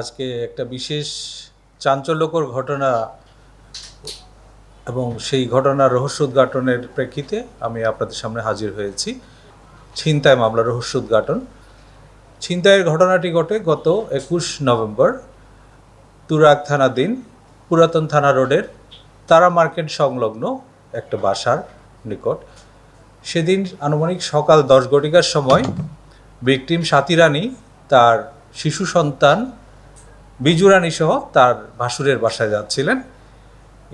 আজকে একটা বিশেষ চাঞ্চল্যকর ঘটনা এবং সেই ঘটনার রহস্য উদ্ঘাটনের প্রেক্ষিতে আমি আপনাদের সামনে হাজির হয়েছি। ছিনতাই মামলা রহস্য উদ্ঘাটন। ছিনতাইয়ের ঘটনাটি ঘটে গত একুশ নভেম্বর তুরাগ থানাধীন পুরাতন থানা রোডের তারা মার্কেট সংলগ্ন একটা বাসার নিকট। সেদিন আনুমানিক সকাল দশ ঘটিকার সময় ভিকটিম সাথী তার শিশু সন্তান বিজু রানী সহ তার ভাসুরের বাসায় যাচ্ছিলেন।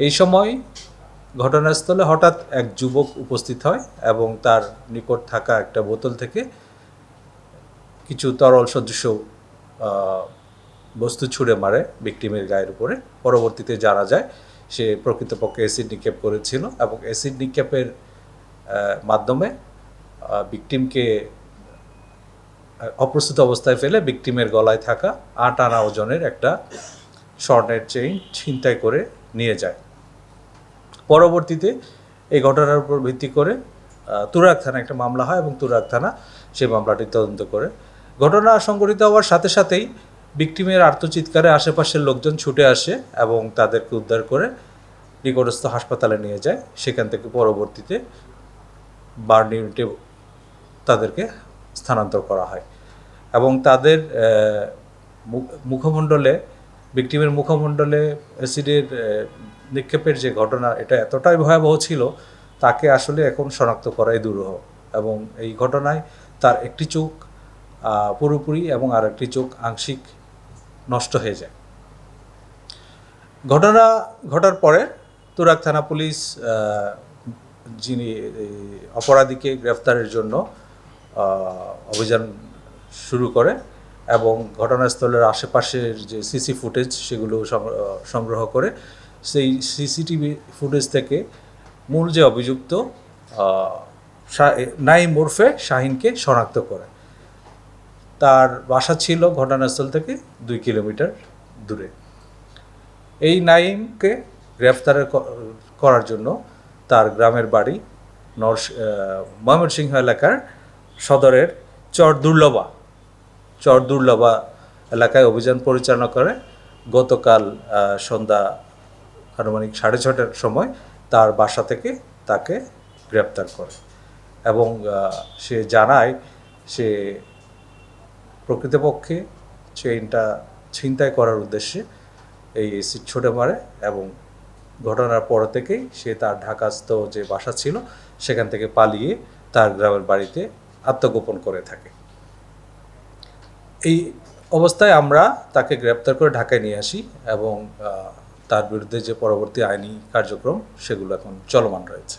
এই সময় ঘটনাস্থলে হঠাৎ এক যুবক উপস্থিত হয় এবং তার নিকট থাকা একটা বোতল থেকে কিছু তরল সদৃশ বস্তু ছুঁড়ে মারে ভিকটিমের গায়ের উপরে। পরবর্তীতে জানা যায়, সে প্রকৃতপক্ষে অ্যাসিড নিক্ষেপ করেছিল এবং অ্যাসিড নিক্ষেপের মাধ্যমে ভিকটিমকে অপ্রস্তুত অবস্থায় ফেলে ভিকটিমের গলায় থাকা আট আনা ওজনের একটা স্বর্ণের চেইন ছিনতাই করে নিয়ে যায়। পরবর্তীতে এই ঘটনার উপর ভিত্তি করে তুরাগ থানা একটা মামলা হয় এবং তুরাগ থানা সেই মামলাটি তদন্ত করে। ঘটনা সংঘটিত হওয়ার সাথে সাথেই ভিকটিমের আর্তচিৎকারে আশেপাশের লোকজন ছুটে আসে এবং তাদেরকে উদ্ধার করে নিকটস্থ হাসপাতালে নিয়ে যায়। সেখান থেকে পরবর্তীতে বার্ন ইউনিটে তাদেরকে স্থানান্তর করা হয়। এবং তাদের মুখমণ্ডলে ভিকটিমের মুখমণ্ডলে অ্যাসিডের নিক্ষেপের যে ঘটনা, এটা এতটাই ভয়াবহ ছিল, তাকে আসলে এখন শনাক্ত করাই দুরূহ। এবং এই ঘটনায় তার একটি চোখ পুরোপুরি এবং আর একটি চোখ আংশিক নষ্ট হয়ে যায়। ঘটনা ঘটার পরে তুরাগ থানা পুলিশ যিনি অপরাধীকে গ্রেফতারের জন্য অভিযান শুরু করে এবং ঘটনাস্থলের আশেপাশের যে সিসি ফুটেজ সেগুলো সংগ্রহ করে সেই সিসিটিভি ফুটেজ থেকে মূল যে অভিযুক্ত নাইম ওরফে শাহিনকে শনাক্ত করে। তার বাসা ছিল ঘটনাস্থল থেকে দুই কিলোমিটার দূরে। এই নাইমকে গ্রেফতার করার জন্য তার গ্রামের বাড়ি নর ময়মনসিংহ এলাকার সদরের চর দুর্লভা চর দুর্লভা এলাকায় অভিযান পরিচালনা করে। গতকাল সন্ধ্যা আনুমানিক সাড়ে ছটার সময় তার বাসা থেকে তাকে গ্রেপ্তার করে এবং সে জানায় সে প্রকৃতপক্ষে চেইনটা ছিনতাই করার উদ্দেশ্যে এই এসি ছুটে মারে এবং ঘটনার পর থেকেই সে তার ঢাকাস্থ যে বাসা ছিল সেখান থেকে পালিয়ে তার গ্রামের বাড়িতে আত্মগোপন করে থাকে। এই অবস্থায় আমরা তাকে গ্রেপ্তার করে ঢাকায় নিয়ে আসি এবং তার বিরুদ্ধে যে পরবর্তী আইনি কার্যক্রম, সেগুলো এখন চলমান রয়েছে।